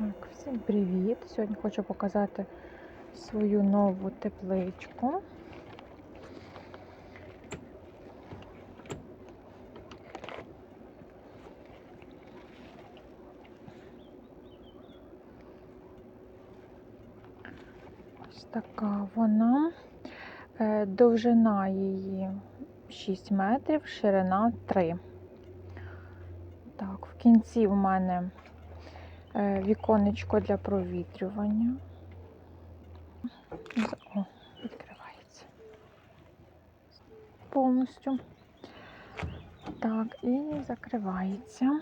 Так, всім привіт! Сьогодні хочу показати свою нову тепличку. Ось така вона. Е, Довжина її 6 метрів, ширина 3. Так, в кінці в мене віконечко для провітрювання. О, відкривається повністю. Так, і закривається.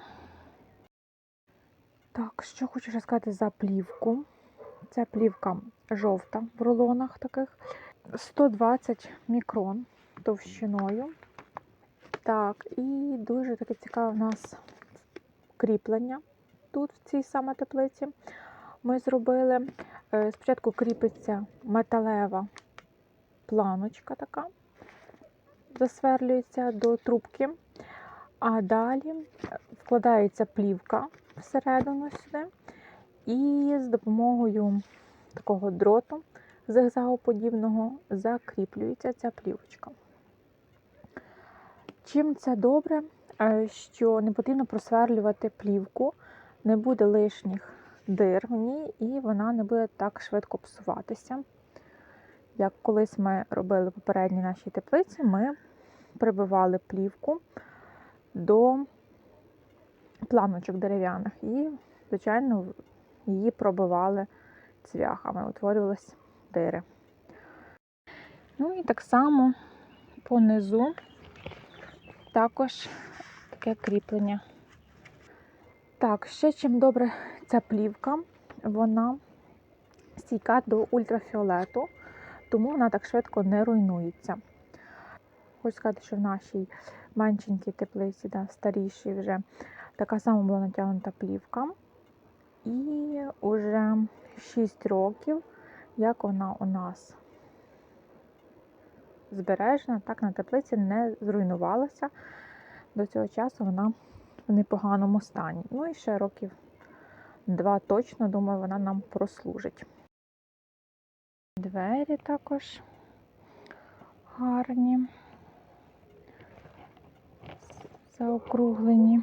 Так, що хочу розказати за плівку. Це плівка жовта в рулонах таких. 120 мікрон товщиною. Так, і дуже таке цікаве в нас кріплення тут, в цій саме теплиці. Ми зробили. Е, Спочатку кріпиться металева планочка така, засверлюється до трубки, а далі вкладається плівка всередину сюди, і з допомогою такого дроту зигзагоподібного закріплюється ця плівочка. Чим це добре, Е, що не потрібно просверлювати плівку, не буде лишніх дир в ній, і вона не буде так швидко псуватися. Як колись ми робили в попередній нашій теплиці, ми прибивали плівку до планочок дерев'яних і, звичайно, її пробивали цвяхами, утворювалися дири. Ну і так само понизу також таке кріплення. Так, ще чим добре ця плівка, вона стійка до ультрафіолету, тому вона так швидко не руйнується. Хочу сказати, що в нашій меншенькій теплиці, да, старішій вже, така сама була натягнута плівка. І вже 6 років, як вона у нас збережена, так на теплиці не зруйнувалася. До цього часу вона в непоганому стані. Ну і ще років два точно, думаю, вона нам прослужить. Двері також гарні, заокруглені.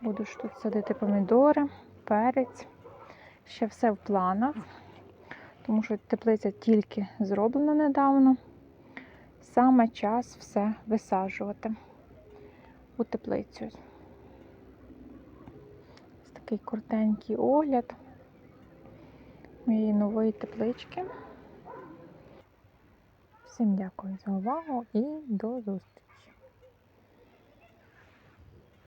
Буду ж тут садити помідори, перець. Ще все в планах, тому що теплиця тільки зроблена недавно. Саме час все висаджувати у теплицю. Ось такий коротенький огляд моєї нової теплички. Всім дякую за увагу і до зустрічі!